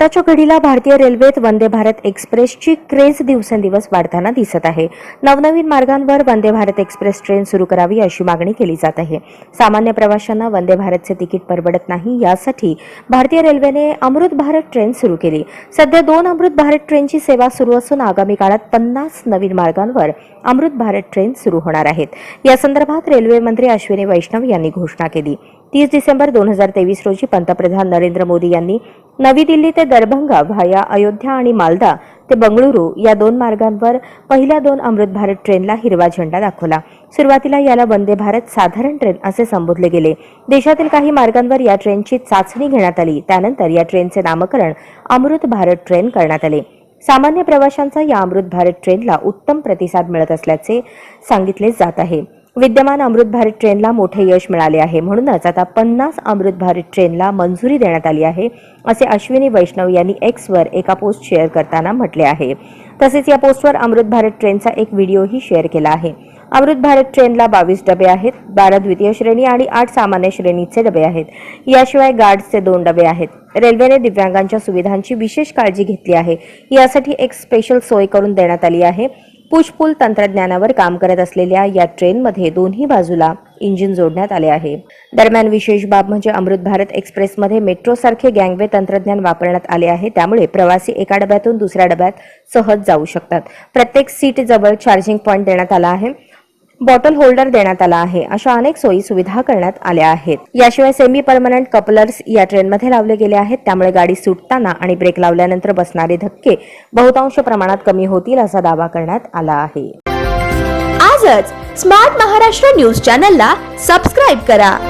आताच्या घडीला भारतीय रेल्वेत वंदे भारत एक्सप्रेसची क्रेज दिवसेंदिवस वाढताना दिसत आहे. नवनवीन मार्गांवर वंदे भारत एक्सप्रेस ट्रेन सुरू करावी अशी मागणी केली जात आहे. सामान्य प्रवाशांना वंदे भारतचे तिकीट परवडत नाही यासाठी भारतीय रेल्वेने अमृत भारत ट्रेन सुरू केली. सध्या दोन अमृत भारत ट्रेनची सेवा सुरू असून आगामी काळात पन्नास नवीन मार्गांवर अमृत भारत ट्रेन सुरू होणार आहेत. या संदर्भात रेल्वे मंत्री अश्विनी वैष्णव यांनी घोषणा केली. तीस डिसेंबर दोन हजार तेवीस रोजी पंतप्रधान नरेंद्र मोदी यांनी नवी दिल्ली ते दरभंगा व्हाया अयोध्या आणि मालदा ते बंगळुरू या दोन मार्गांवर पहिल्या दोन अमृत भारत ट्रेनला हिरवा झेंडा दाखवला. सुरुवातीला याला वंदे भारत साधारण ट्रेन असे संबोधले गेले. देशातील काही मार्गांवर या ट्रेनची चाचणी घेण्यात आली. त्यानंतर या ट्रेनचे नामकरण अमृत भारत ट्रेन करण्यात आले. सामान्य प्रवाशांचा या अमृत भारत ट्रेनला उत्तम प्रतिसाद मिळत असल्याचे सांगितले जात आहे. विद्यमान अमृत भारत ट्रेनला मोठे यश मिळाले आहे. म्हणूनच आता पन्नास अमृत भारत ट्रेनला मंजुरी देण्यात आली आहे असे अश्विनी वैष्णव यांनी एक्सवर एका पोस्ट शेअर करताना म्हटले आहे. तसेच या पोस्टवर अमृत भारत ट्रेनचा एक व्हिडिओही शेअर केला आहे. अमृत भारत ट्रेनला बावीस डबे आहेत बारा द्वितीय श्रेणी आणि आठ सामान्य श्रेणीचे डबे आहेत. याशिवाय गार्ड्सचे दोन डबे आहेत. रेल्वेने दिव्यांगांच्या सुविधांची विशेष काळजी घेतली आहे. यासाठी एक स्पेशल सोय करून देण्यात आली आहे. पुशपूल तंत्रज्ञानावर काम करत असलेल्या या ट्रेनमध्ये दोन्ही बाजूला इंजिन जोडण्यात आले आहे. दरम्यान विशेष बाब म्हणजे अमृत भारत एक्सप्रेसमध्ये मेट्रो सारखे गँगवे तंत्रज्ञान वापरण्यात आले आहे. त्यामुळे प्रवासी एका डब्यातून दुसऱ्या डब्यात सहज जाऊ शकतात. प्रत्येक सीट जवळ चार्जिंग पॉईंट देण्यात आला आहे. बॉटल होल्डर देण्यात आला आहे. अशा अनेक सोयी सुविधा करण्यात आल्या आहेत. याशिवाय सेमी परमनंट कपलर्स या ट्रेनमध्ये लावले गेले आहेत. त्यामुळे गाडी सुटताना आणि ब्रेक लावल्यानंतर बसणारे धक्के बहुतांश प्रमाणात कमी होतील असा दावा करण्यात आला आहे. आजच स्मार्ट महाराष्ट्र न्यूज चॅनलला सबस्क्राईब करा.